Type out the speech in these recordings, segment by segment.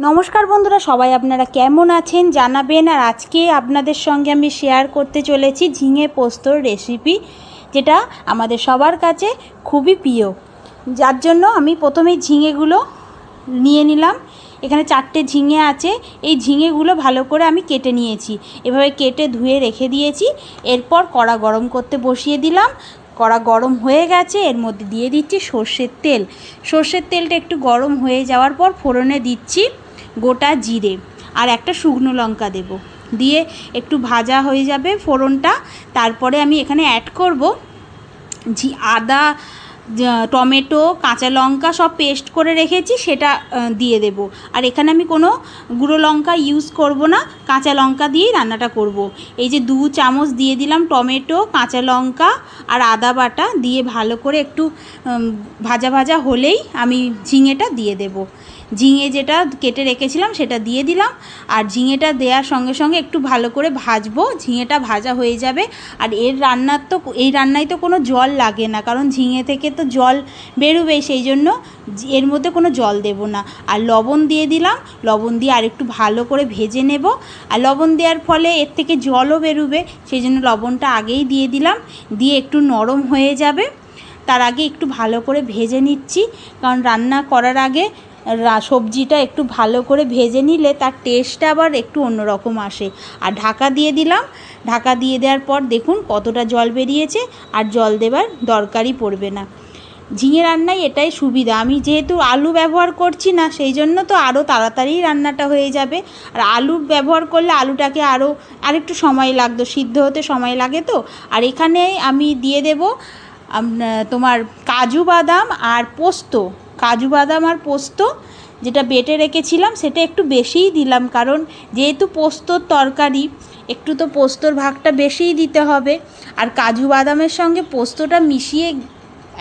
নমস্কার বন্ধুরা, সবাই আপনারা কেমন আছেন জানাবেন। আর আজকে আপনাদের সঙ্গে আমি শেয়ার করতে চলেছি ঝিঙে পোস্তর রেসিপি যেটা আমাদের সবার কাছে খুবই প্রিয়। যার জন্য আমি প্রথমেই ঝিঙেগুলো নিয়ে নিলাম। এখানে চারটে ঝিঙে আছে। এই ঝিঙেগুলো ভালো করে আমি কেটে নিয়েছি। এভাবে কেটে ধুয়ে রেখে দিয়েছি। এরপর কড়া গরম করতে বসিয়ে দিলাম। কড়া গরম হয়ে গেছে। এর মধ্যে দিয়ে দিচ্ছি সর্ষের তেল। সর্ষের তেলটা একটু গরম হয়ে যাওয়ার পর ফোড়নে দিচ্ছি। গোটা জিরে আর একটা শুকনো লঙ্কা দেব। দিয়ে একটু ভাজা হয়ে যাবে ফোড়নটা। তারপরে আমি এখানে অ্যাড করব জি আদা টমেটো, কাঁচা লঙ্কা সব পেস্ট করে রেখেছি, সেটা দিয়ে দেব। আর এখানে আমি কোনো গুঁড়ো লঙ্কা ইউজ করব না, কাঁচা লঙ্কা দিয়েই রান্নাটা করব। এই যে দু চামচ দিয়ে দিলাম টমেটো, কাঁচা লঙ্কা আর আদা বাটা দিয়ে ভালো করে একটু ভাজা ভাজা হলেই আমি ঝিঙেটা দিয়ে দেব। ঝিঙে যেটা কেটে রেখেছিলাম সেটা দিয়ে দিলাম। আর ঝিঙেটা দেওয়ার সঙ্গে সঙ্গে একটু ভালো করে ভাজবো, ঝিঙেটা ভাজা হয়ে যাবে। আর এর রান্নার তো, এই রান্নায় তো কোনো জল লাগে না, কারণ ঝিঙে থেকে তো জল বেরোবে, সেই জন্য এর মধ্যে কোনো জল দেব না। আর লবণ দিয়ে দিলাম, লবণ দিয়ে আর একটু ভালো করে ভেজে নেব। আর লবণ দেওয়ার ফলে এর থেকে জলও বেরোবে, সেই জন্য লবণটা আগেই দিয়ে দিলাম। দিয়ে একটু নরম হয়ে যাবে। তার আগে একটু ভালো করে ভেজে নিচ্ছি। কারণ রান্না করার আগে সবজিটা একটু ভালো করে ভেজে নিলে তার টেস্টটা আবার একটু অন্যরকম আসে। আর ঢাকা দিয়ে দিলাম। ঢাকা দিয়ে দেওয়ার পর দেখুন কতটা জল বেরিয়েছে। আর জল দেবার দরকারই পড়বে না। ঝিঙে রান্নায় এটাই সুবিধা। আমি যেহেতু আলু ব্যবহার করছি না, সেই জন্য তো আরও তাড়াতাড়ি রান্নাটা হয়ে যাবে। আর আলু ব্যবহার করলে আলুটাকে আরও আরেকটু সময় লাগতো, সিদ্ধ হতে সময় লাগে তো। আর এখানে আমি দিয়ে দেব তোমার কাজু বাদাম আর পোস্ত। কাজু বাদাম আর পোস্ত যেটা বেটে রেখেছিলাম, সেটা একটু বেশিই দিলাম। কারণ যেহেতু পোস্তর তরকারি, একটু তো পোস্তর ভাগটা বেশিই দিতে হবে। আর কাজু বাদামের সঙ্গে পোস্তটা মিশিয়ে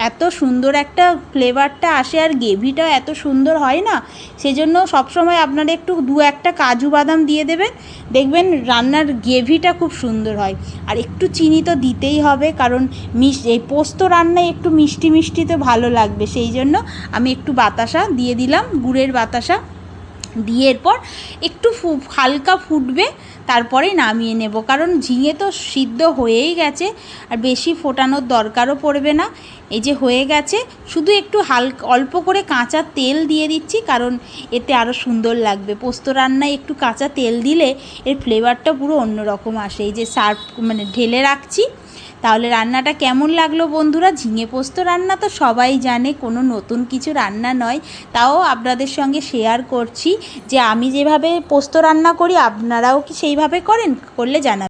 এত সুন্দর একটা ফ্লেভারটা আসে আর গ্রেভিটাও এত সুন্দর হয় না, সেজন্য সবসময় আপনারা একটু দু একটা কাজু বাদাম দিয়ে দেবেন, দেখবেন রান্নার গ্রেভিটা খুব সুন্দর হয়। আর একটু চিনি তো দিতেই হবে, কারণ মিশ, এই পোস্ত রান্নায় একটু মিষ্টি মিষ্টি তো ভালো লাগবে, সেই জন্য আমি একটু বাতাসা দিয়ে দিলাম, গুড়ের বাতাসা। দিয়ে এরপর একটু ফু, হালকা ফুটবে, তারপরে নামিয়ে নেব। কারণ ঝিঙে তো সিদ্ধ হয়েই গেছে, আর বেশি ফোটানোর দরকারও পড়বে না। এই যে হয়ে গেছে, শুধু একটু হালকা, অল্প করে কাঁচা তেল দিয়ে দিচ্ছি, কারণ এতে আরও সুন্দর লাগবে। পোস্ত রান্নায় একটু কাঁচা তেল দিলে এর ফ্লেভারটা পুরো অন্যরকম আসে। এই যে সার্ভ মানে ঢেলে রাখছি তাহলে রান্নাটা কেমন লাগল বন্ধুরা? ঝিঙে পোস্ত রান্না তো সবাই জানে, কোনো নতুন কিছু রান্না নয়। তাও আপনাদের সঙ্গে শেয়ার করছি যে আমি যেভাবে পোস্ত রান্না করি, আপনারাও কি সেইভাবে করেন? করলে জানাবেন